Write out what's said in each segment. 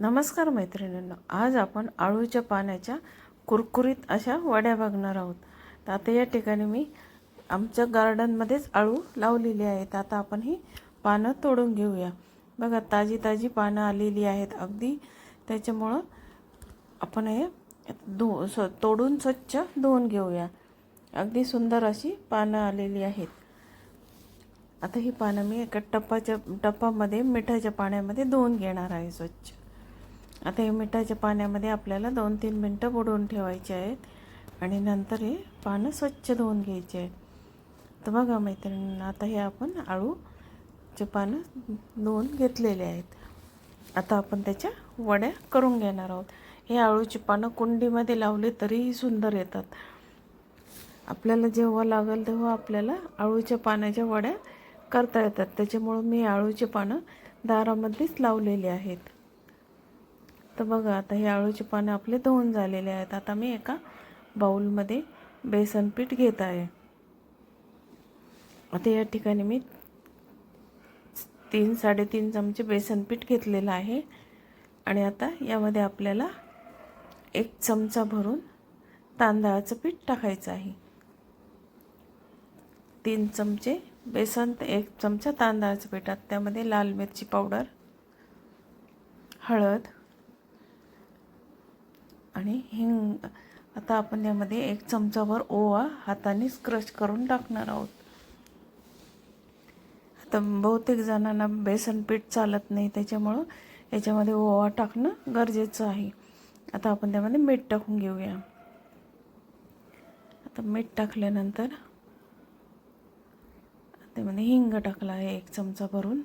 नमस्कार मैत्रिणींनो आज आपण आळूच्या पाण्याच्या कुरकुरीत अशा वड्या बघणार आहोत. तर आता या ठिकाणी मी आमच्या गार्डनमध्येच आळू लावलेली आहेत. आता आपण ही पानं तोडून घेऊया. बघा ताजी ताजी पानं आलेली आहेत अगदी. त्याच्यामुळं आपण हे धु स्व तोडून स्वच्छ धुवून घेऊया. अगदी सुंदर अशी पानं आलेली आहेत. आता ही पानं मी एका टप्पाच्या टप्पामध्ये मिठाच्या पाण्यामध्ये धुवून घेणार आहे स्वच्छ. आता हे मिठाच्या पाण्यामध्ये आपल्याला दोन तीन मिनटं बुडवून ठेवायचे आहेत आणि नंतर हे पानं स्वच्छ धुवून घ्यायचे आहेत. तर बघा मैत्रिणींना आता हे आपण आळूचे पानं धुवून घेतलेले आहेत. आता आपण त्याच्या वड्या करून घेणार आहोत. हे आळूची पानं कुंडीमध्ये लावले तरीही सुंदर येतात. आपल्याला जेव्हा लागेल तेव्हा आपल्याला आळूच्या पानाच्या वड्या करता येतात. त्याच्यामुळं मी आळूची पानं दारामध्येच लावलेली आहेत. तर बघा आता हे आळूचे पानं आपले धुवून झालेले आहेत. आता मी एका बाऊलमध्ये बेसन पीठ घेत आहे. आता या ठिकाणी मी तीन साडेतीन चमचे बेसन पीठ घेतलेलं आहे. आणि आता यामध्ये आपल्याला एक चमचा भरून तांदळाचं पीठ टाकायचं आहे. तीन चमचे बेसन एक चमचा तांदळाचं पीठ त्यामध्ये लाल मिरची पावडर हळद आणि हिंग आता आपण यामध्ये एक चमचाभर ओवा हातानेच क्रश करून टाकणार आहोत. आता बहुतेक जणांना बेसन पीठ चालत नाही त्याच्यामुळं याच्यामध्ये ओवा टाकणं गरजेचं आहे. आता आपण त्यामध्ये मीठ टाकून घेऊया. आता मीठ टाकल्यानंतर त्यामध्ये हिंग टाकला आहे एक चमचा भरून.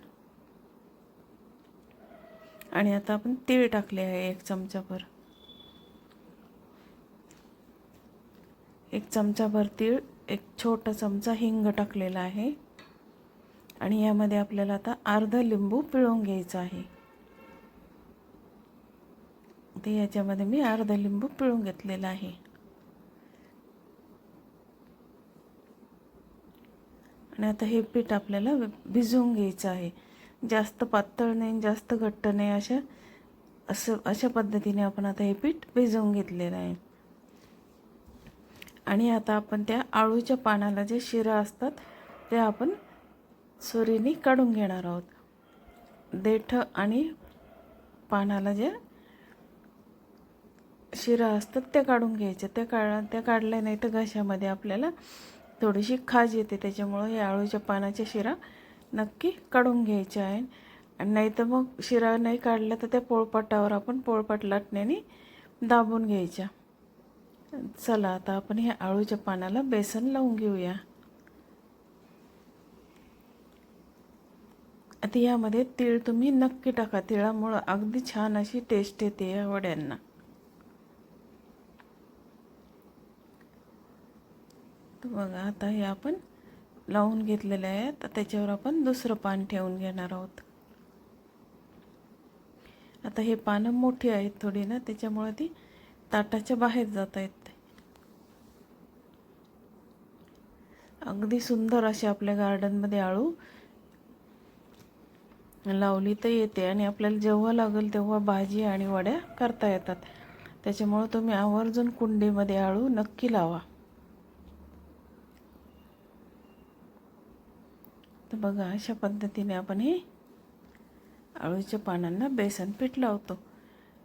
आणि आता आपण तीळ टाकले आहे एक चमचाभर. एक चमचाभर तीळ एक छोटा चमचा हिंग टाकलेला आहे. आणि यामध्ये आपल्याला आता अर्धा लिंबू पिळून घ्यायचा आहे. ते याच्यामध्ये मी अर्धा लिंबू पिळून घेतलेला आहे. आणि आता हे पीठ आपल्याला भिजवून घ्यायचं आहे. जास्त पातळ नाही जास्त घट्ट नाही अशा असं अशा पद्धतीने आपण आता हे पीठ भिजवून घेतलेलं आहे. आणि आता आपण त्या आळूच्या पानाला जे शिरा असतात ते आपण सुरीने काढून घेणार आहोत. देठ आणि पानाला जे शिरा असतात ते काढून घ्यायचे ते काढ त्या काढल्या नाही तर घशामध्ये आपल्याला थोडीशी खाज येते. त्याच्यामुळं या आळूच्या पानाच्या शिरा नक्की काढून घ्यायच्या आहे आणि नाही तर मग शिरा नाही काढला तर त्या पोळपाटावर आपण पोळपाट लाटण्याने दाबून घ्यायच्या. चला आता आपण ह्या आळूच्या पानाला बेसन लावून घेऊया. आता यामध्ये तीळ तुम्ही नक्की टाका. तिळामुळं अगदी छान अशी टेस्ट येते या वड्यांना. तर बघा आता हे आपण लावून घेतलेले आहे तर त्याच्यावर आपण दुसरं पान ठेवून घेणार आहोत. आता हे पानं मोठी आहेत थोडी ना त्याच्यामुळे ती ताटाच्या बाहेर जात आहेत. अगदी सुंदर असे आपल्या गार्डनमध्ये आळू लावली तर येते आणि आपल्याला जेव्हा लागेल तेव्हा भाजी आणि वड्या करता येतात. त्याच्यामुळं तुम्ही आवर्जून कुंडीमध्ये आळू नक्की लावा. तर बघा अशा पद्धतीने आपण हे आळूच्या पानांना बेसन पीठ लावतो.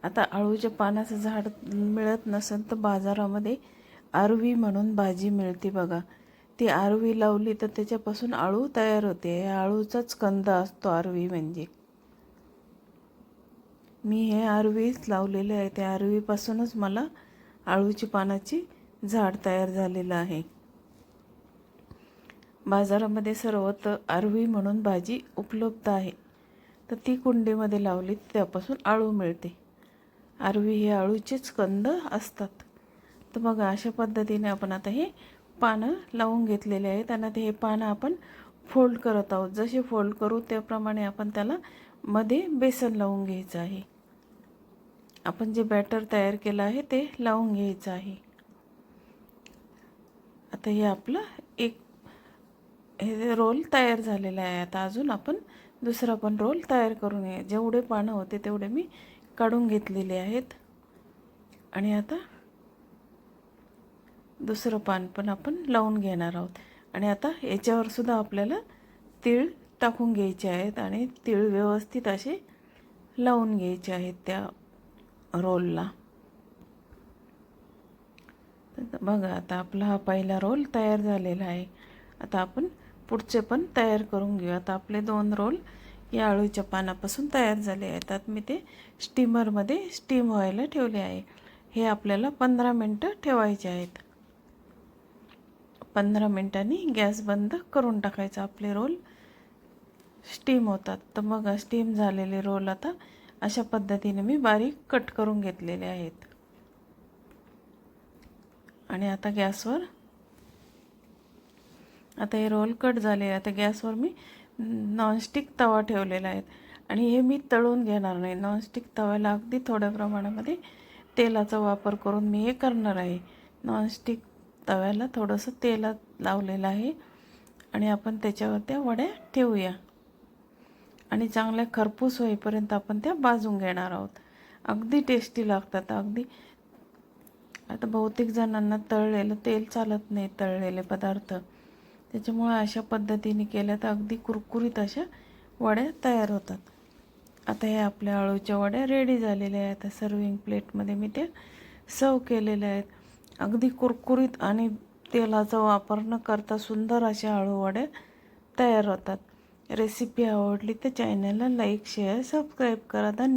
आता आळूच्या पानाचं झाड मिळत नसेल तर बाजारामध्ये आरवी म्हणून भाजी मिळते बघा. ती आरवी लावली तर त्याच्यापासून आळू तयार होते. आळूचाच कंद असतो आरवी म्हणजे. मी हे आरवीच लावलेले आहे. त्या आरवीपासूनच मला आळूची पानाची झाड तयार झालेलं आहे. बाजारामध्ये सर्वत्र आरवी म्हणून भाजी उपलब्ध आहे. तर ती कुंडीमध्ये लावली त्यापासून आळू मिळते. आरवी हे आळूचेच कंद असतात. तर मग अशा पद्धतीने आपण आता हे पानं लावून घेतलेले आहेत आणि ते हे पानं आपण फोल्ड करत आहोत. जसे फोल्ड करू त्याप्रमाणे आपण त्याला मध्ये बेसन लावून घ्यायचं आहे. आपण जे बॅटर तयार केलं आहे ते लावून घ्यायचं आहे. आता हे आपलं एक हे रोल तयार झालेला आहे. आता अजून आपण दुसरा पण रोल तयार करून जेवढे पानं होते तेवढे मी काढून घेतलेले आहेत. आणि आता दुसरं पान पण आपण लावून घेणार आहोत. आणि आता याच्यावरसुद्धा आपल्याला तीळ टाकून घ्यायचे आहेत आणि तीळ व्यवस्थित असे लावून घ्यायचे आहेत त्या रोलला. तर बघा आता आपला हा पहिला रोल तयार झालेला आहे. आता आपण पुढचे पण तयार करून घेऊ. आता आपले दोन रोल या अळूच्या पानापासून तयार झाले आहेत. आता मी ते स्टीमरमध्ये स्टीम व्हायला ठेवले आहे. हे आपल्याला पंधरा मिनटं ठेवायचे आहेत. पंधरा मिनटांनी गॅस बंद करून टाकायचा आपले रोल. स्टीम होतात. तर मग स्टीम झालेले रोल आता अशा पद्धतीने मी बारीक कट करून घेतलेले आहेत. आणि आता गॅसवर आता हे रोल कट झाले. आता गॅसवर मी नॉनस्टिक तवा ठेवलेला आहे. आणि हे मी तळून घेणार नाही. नॉनस्टिक तव्याला अगदी थोड्या प्रमाणामध्ये तेलाचा वापर करून मी हे करणार आहे. नॉनस्टिक तव्याला थोडंसं तेलात लावलेलं आहे आणि आपण त्याच्यावर त्या वड्या ठेवूया. आणि चांगल्या खरपूस होईपर्यंत आपण त्या भाजून घेणार आहोत. अगदी टेस्टी लागतात. अगदी आता बहुतेक जणांना तळलेलं तेल चालत नाही तळलेले पदार्थ. त्याच्यामुळे अशा पद्धतीने केल्या तर अगदी कुरकुरीत अशा वड्या तयार होतात. आता हे आपल्या अळूच्या वड्या रेडी झालेल्या आहेत. सर्विंग प्लेटमध्ये मी त्या सर्व केलेल्या आहेत. अगदी कुरकुरीत आणि तेलाचा वापर न करता सुंदर अशा अळू तयार होतात. रेसिपी आवडली तर चॅनलला लाईक शेअर सबस्क्राईब करा. धन्यवाद.